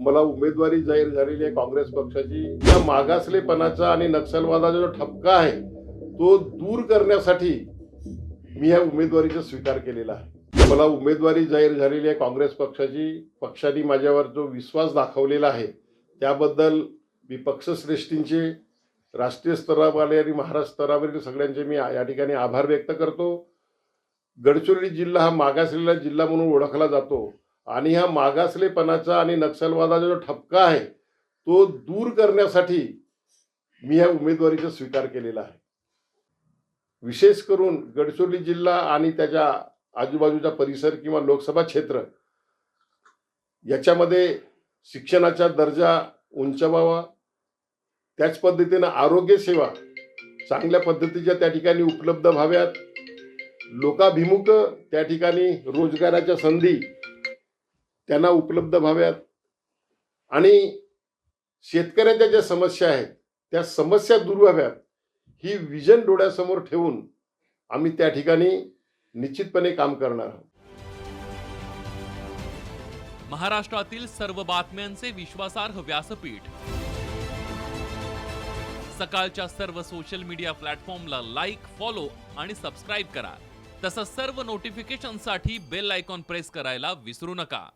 मला उमेदवारी जाहीर झालेली आहे काँग्रेस पक्षाची. या मागासलेपणाचा आणि नक्षलवादाचा जो ठपका आहे तो दूर करण्यासाठी मी या उमेदवारीचा स्वीकार केलेला आहे. मला उमेदवारी जाहीर झालेली आहे काँग्रेस पक्षाची. पक्षाने माझ्यावर जो विश्वास दाखवलेला आहे त्याबद्दल मी पक्षश्रेष्ठींचे राष्ट्रीय स्तरावाले आणि महाराष्ट्र स्तरावरील सगळ्यांचे मी या ठिकाणी आभार व्यक्त करतो. गडचिरोली जिल्हा हा मागासलेला जिल्हा म्हणून ओळखला जातो. आणि ह्या मागासलेपणाचा आणि नक्षलवादाचा जो ठपका आहे तो दूर करण्यासाठी मी या उमेदवारीचा स्वीकार केलेला आहे. विशेष करून गडचिरोली जिल्हा आणि त्याच्या आजूबाजूचा परिसर किंवा लोकसभा क्षेत्र याच्यामध्ये शिक्षणाचा दर्जा उंचवावा त्याच पद्धतीनं आरोग्य सेवा चांगल्या पद्धतीच्या त्या ठिकाणी उपलब्ध व्हाव्यात लोकाभिमुख त्या ठिकाणी रोजगाराच्या संधी त्यांना उपलब्ध व्हाव्यात. आणि शेतकऱ्यांच्या ज्या समस्या आहेत त्या समस्या दूर व्हाव्यात. ही विजन डोळ्यासमोर ठेवून आम्ही त्या ठिकाणी निश्चितपणे काम करणार आहोत. महाराष्ट्रातील सर्व बातम्यांचे विश्वासार्ह व्यासपीठ. सकाळच्या सर्व सोशल मीडिया प्लॅटफॉर्मला लाईक फॉलो आणि सबस्क्राईब करा. तसंच सर्व नोटिफिकेशनसाठी बेल आयकॉन प्रेस करायला विसरू नका.